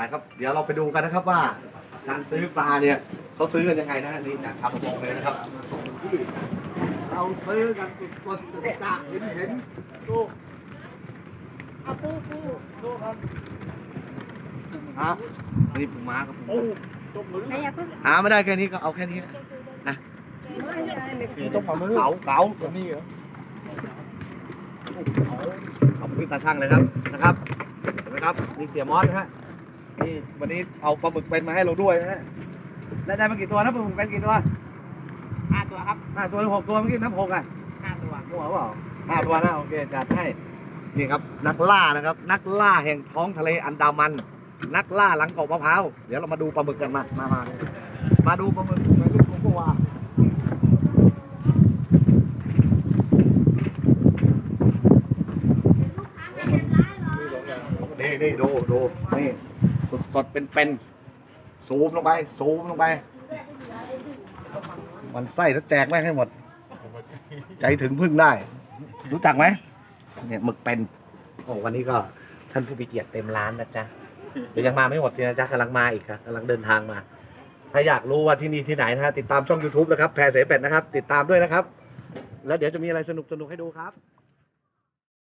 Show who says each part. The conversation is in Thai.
Speaker 1: ไปครับ เดี๋ยวเราไปดูกันนะครับว่าการซื้อปลาเนี่ยเขาซื้อกันยังไงนะนี่จากชาวประมงเลยนะครับเราซื้อกันสดๆจากเห็นเห็นๆดู
Speaker 2: เอาปูปู
Speaker 1: ครับนี่ปูม้าครับปู
Speaker 2: ไม่อยากพึ่ง
Speaker 1: หาไม่ได้แค่นี้ก็เอาแค่นี้นะ
Speaker 3: ต้องมามือ
Speaker 1: เก๋าเก๋า
Speaker 3: ตัวนี้เหรอ
Speaker 1: ขอบคุณตาช่างเลยครับนะครับเห็นไหมครับนี่เสียมอสนะฮะ นี่วันนี้เอาปลาหมึกเป็นมาให้เราด้วยนะฮะได้ได้มากี่ตัวนะปลาหมึกเป็นกี่ตัว
Speaker 3: ห้าตัวครับ
Speaker 1: ห้าตัวหรือหกตัวเมื่อกี้นับหกอะ
Speaker 3: ห้าตัว
Speaker 1: หัวเปล่าห้าตัวนะโอเคจัดให้นี่ครับนักล่านะครับ นักล่าแห่งท้องทะเลอันดามัน นักล่าหลังเกาะมะพร้าวเดี๋ยวเรามาดูปลาหมึกกันมามามามาดูปลาหมึกมาลูกหลวงพ่อวานี่นี่ดูดูนี่ สดสดเป็นเป็นๆซูมลงไปซูมลงไปมันไส้แล้วแจกแม่งให้หมด ใจถึงพึ่งได้ รู้จักไหมเนี่ยหมึกเป็นโอ้วันนี้ก็ท่านผู้มีเกียรติเต็มร้านนะจ๊ะเดี๋ยวยังมาไม่หมดนะจ๊ะกำลังมาอีกครับกำลังเดินทางมา ถ้าอยากรู้ว่าที่นี่ที่ไหนนะฮะติดตามช่อง YouTube นะครับแพรเสเป็ดนะครับ ติดตามด้วยนะครับ แล้วเดี๋ยวจะมีอะไรสนุกสนุกๆให้ดูครับ